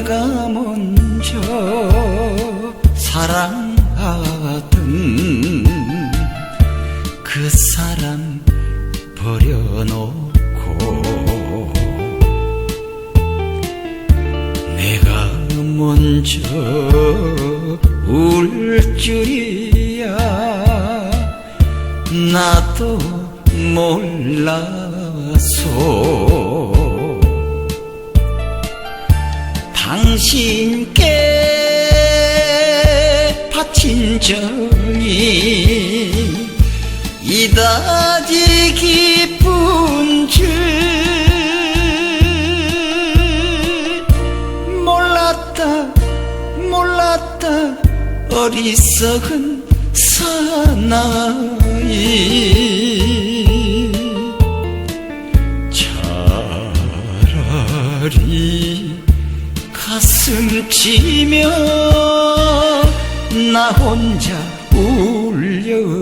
내가 먼저 사랑하던 그 사람 버려놓고 내가 먼저 울 줄이야. 나도 몰라서 당신께 바친 정이 이다지 기쁜 줄 몰랐다 몰랐다. 어리석은 사나이. 차라리 가슴 치며 나 혼자 울련다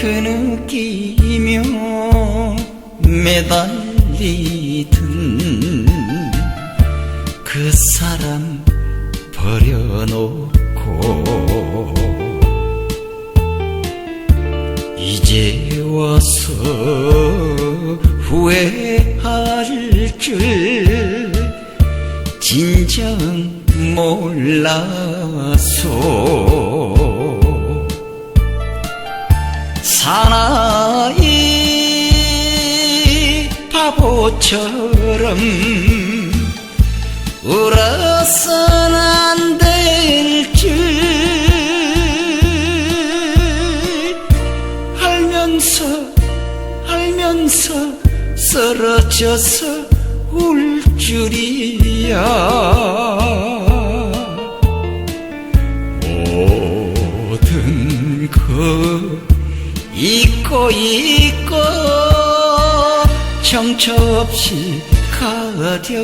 흐느끼며 매달리던 그 사람 버려놓고 이제 와서 후회할 줄 진정 몰라서 사나이 바보처럼 울어선 안 될 줄 알면서 알면서 쓰러져서 울 줄이야 잊고 잊고 정처 없이 가련다